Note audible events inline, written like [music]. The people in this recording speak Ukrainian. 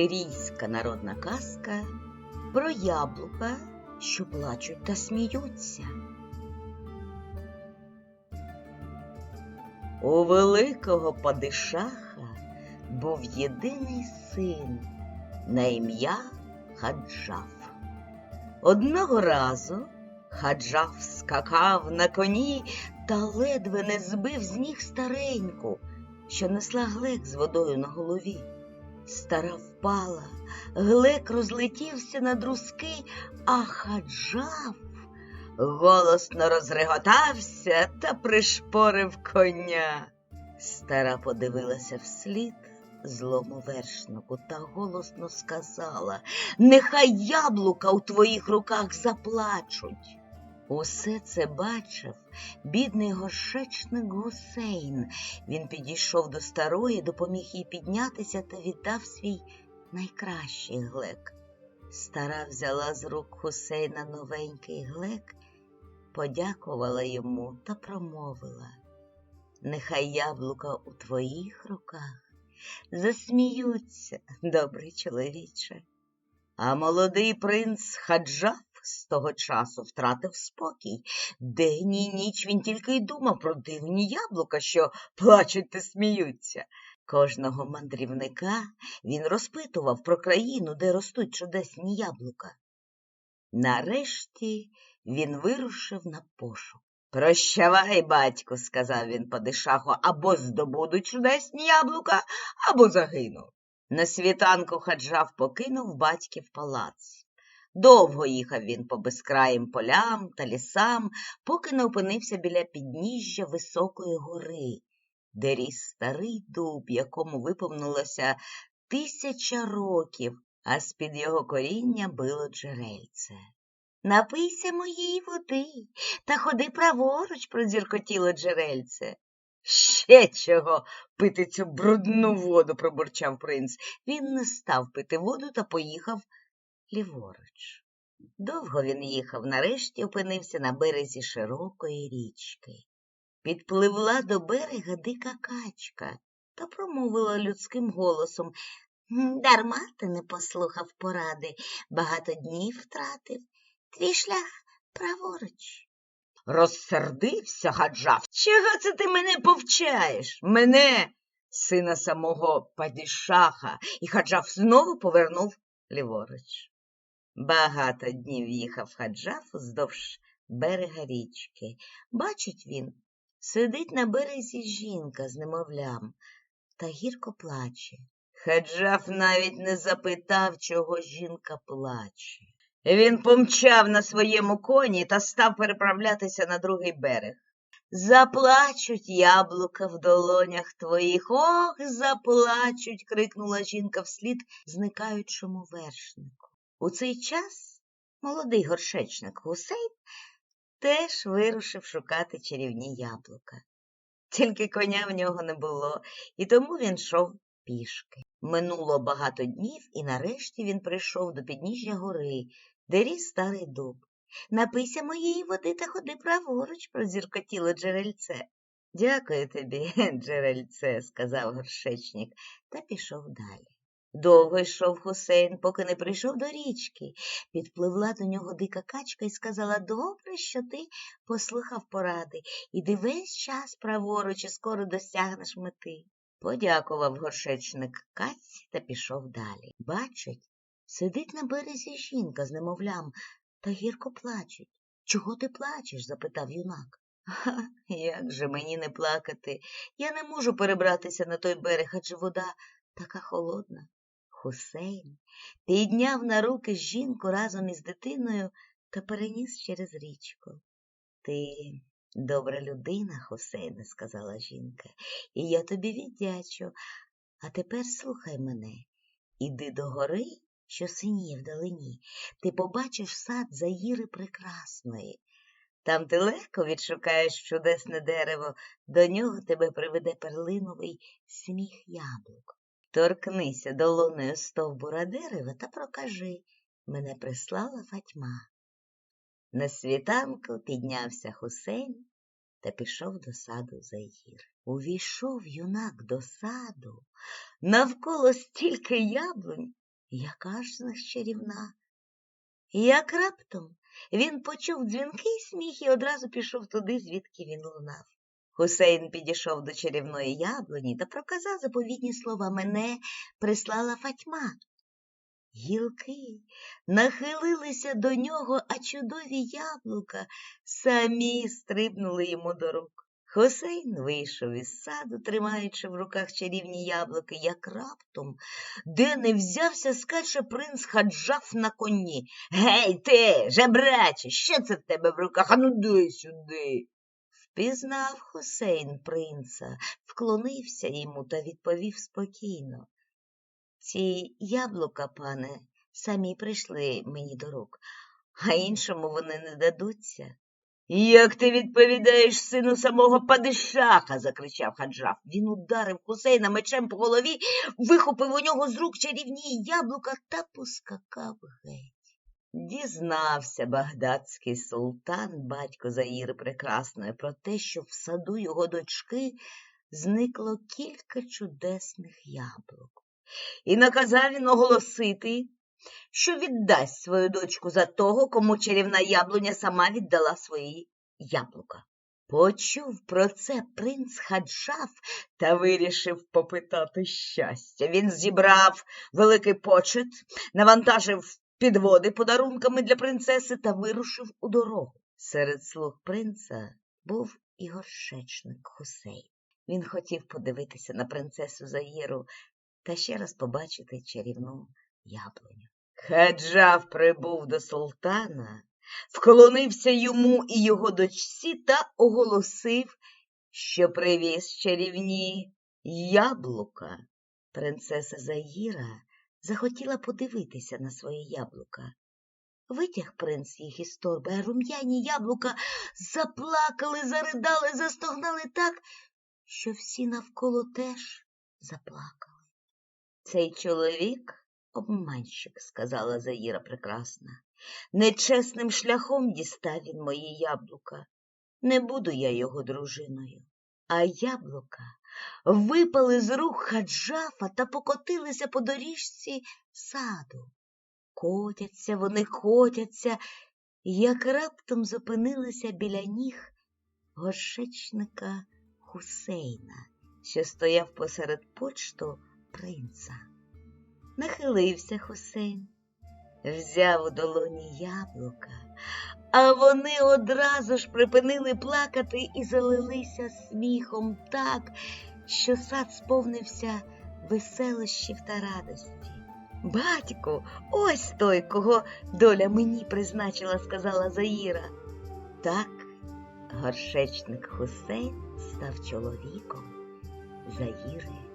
Сирійська народна казка про яблука, що плачуть та сміються. У великого падишаха був єдиний син на ім'я Хаджаф. Одного разу Хаджаф скакав на коні та ледве не збив з ніг стареньку, що несла глек з водою на голові. Стара впала, глек розлетівся на друзки, а хаджав голосно розреготався та пришпорив коня. Стара подивилася вслід злому вершнику та голосно сказала Нехай яблука у твоїх руках заплачуть. Усе це бачив бідний горшечник гусейн. Він підійшов до старої, допоміг їй піднятися та віддав свій найкращий глек. Стара взяла з рук Хусейна новенький глек, подякувала йому та промовила Нехай яблука у твоїх руках засміються, добрий чоловіче. А молодий принц Хаджав з того часу втратив спокій. День і ніч він тільки й думав про дивні яблука, що плачуть та сміються. Кожного мандрівника він розпитував про країну, де ростуть чудесні яблука. Нарешті він вирушив на пошук. Прощавай, батьку, сказав він падишаху, або здобуду чудесні яблука, або загину. На світанку хаджав покинув батьків палац. Довго їхав він по безкраїм полям та лісам, поки не опинився біля підніжжя високої гори, де ріс старий дуб, якому виповнилося тисяча років, а з-під його коріння било джерельце. Напийся моєї води та ходи праворуч, продзіркотіло джерельце. Ще чого пити цю брудну воду, пробурчав принц. Він не став пити воду та поїхав ліворуч. Довго він їхав, нарешті опинився на березі широкої річки. Підпливла до берега дика качка та промовила людським голосом Дарма ти не послухав поради, багато днів втратив, твій шлях праворуч. Розсердився гаджав. Чого це ти мене повчаєш? Мене, сина самого падішаха, і хаджав знову повернув ліворуч. Багато днів їхав хаджав уздовж берега річки. Бачить він, сидить на березі жінка з немовлям та гірко плаче. Хаджав навіть не запитав, чого жінка плаче. Він помчав на своєму коні та став переправлятися на другий берег. Заплачуть яблука в долонях твоїх, ох, заплачуть, крикнула жінка вслід зникаючому вершнику. У цей час молодий горшечник Гусейн теж вирушив шукати чарівні яблука. Тільки коня в нього не було, і тому він йшов пішки. Минуло багато днів, і нарешті він прийшов до підніжжя гори, де ріс старий дуб. Напийся моєї води та ходи праворуч, прозіркотіло джерельце. Дякую тобі, [laughs] джерельце, сказав горшечник, та пішов далі. Довго йшов Хусейн, поки не прийшов до річки. Підпливла до нього дика качка і сказала Добре, що ти послухав поради. Іди весь час праворуч і скоро досягнеш мети. Подякував горшечник каці та пішов далі. Бачить, сидить на березі жінка з немовлям та гірко плачуть. Чого ти плачеш? запитав юнак. Ха, як же мені не плакати? Я не можу перебратися на той берег, адже вода така холодна. Хусейн підняв на руки жінку разом із дитиною та переніс через річку. Ти добра людина, Хусейне, сказала жінка, і я тобі віддячу. А тепер слухай мене. Іди до гори, що синіє вдалині, ти побачиш сад Заїри прекрасної. Там ти легко відшукаєш чудесне дерево, до нього тебе приведе перлиновий сміх яблук. Торкнися долоною стовбура дерева та прокажи мене прислала Фатьма. На світанку піднявся Хусейн та пішов до саду Заїр. Увійшов юнак до саду, навколо стільки яблунь, Яка ж з? Як раптом він почув дзвінкий сміх і одразу пішов туди, звідки він лунав. Хусейн підійшов до чарівної яблуні та проказав заповідні слова мене прислала Фатьма. Гілки нахилилися до нього, а чудові яблука самі стрибнули йому до рук. Хусейн вийшов із саду, тримаючи в руках чарівні яблуки, як раптом, де не взявся, скаче принц хаджав на коні. Гей, ти, жебраче, що це в тебе в руках? Ану дай сюди. Впізнав Хусейн принца, вклонився йому та відповів спокійно. Ці яблука, пане, самі прийшли мені до рук, а іншому вони не дадуться. Як ти відповідаєш сину самого падишаха? закричав хаджав. Він ударив Хусейна мечем по голові, вихопив у нього з рук чарівні яблука та поскакав геть. Дізнався багдадський султан, батько Заїри Прекрасної, про те, що в саду його дочки зникло кілька чудесних яблук. І наказав він оголосити, що віддасть свою дочку за того, кому чарівна яблуня сама віддала свої яблука. Почув про це принц Хаджав та вирішив попитати щастя. Він зібрав великий почет, навантажив підводи подарунками для принцеси та вирушив у дорогу. Серед слуг принца був і горшечник Хусейн. Він хотів подивитися на принцесу Заїру та ще раз побачити чарівну яблуню. Хаджав прибув до султана, вклонився йому і його дочці та оголосив, що привіз чарівні яблука. Принцеса Заїра захотіла подивитися на своє яблука. Витяг принц їх із торби, а рум'яні яблука заплакали, заридали, застогнали так, що всі навколо теж заплакали. Цей чоловік обманщик, сказала Заїра прекрасна. Нечесним шляхом дістав він мої яблука. Не буду я його дружиною. А яблука випали з рук хаджафа та покотилися по доріжці саду. Котяться вони, котяться, як раптом зупинилися біля ніг горшечника Хусейна, що стояв посеред почту принца. Нахилився Хусейн, взяв у долоні яблука, а вони одразу ж припинили плакати і залилися сміхом так, що сад сповнився веселощів та радості. Батьку, ось той, кого доля мені призначила, сказала Заїра. Так горшечник Хусейн став чоловіком Заїри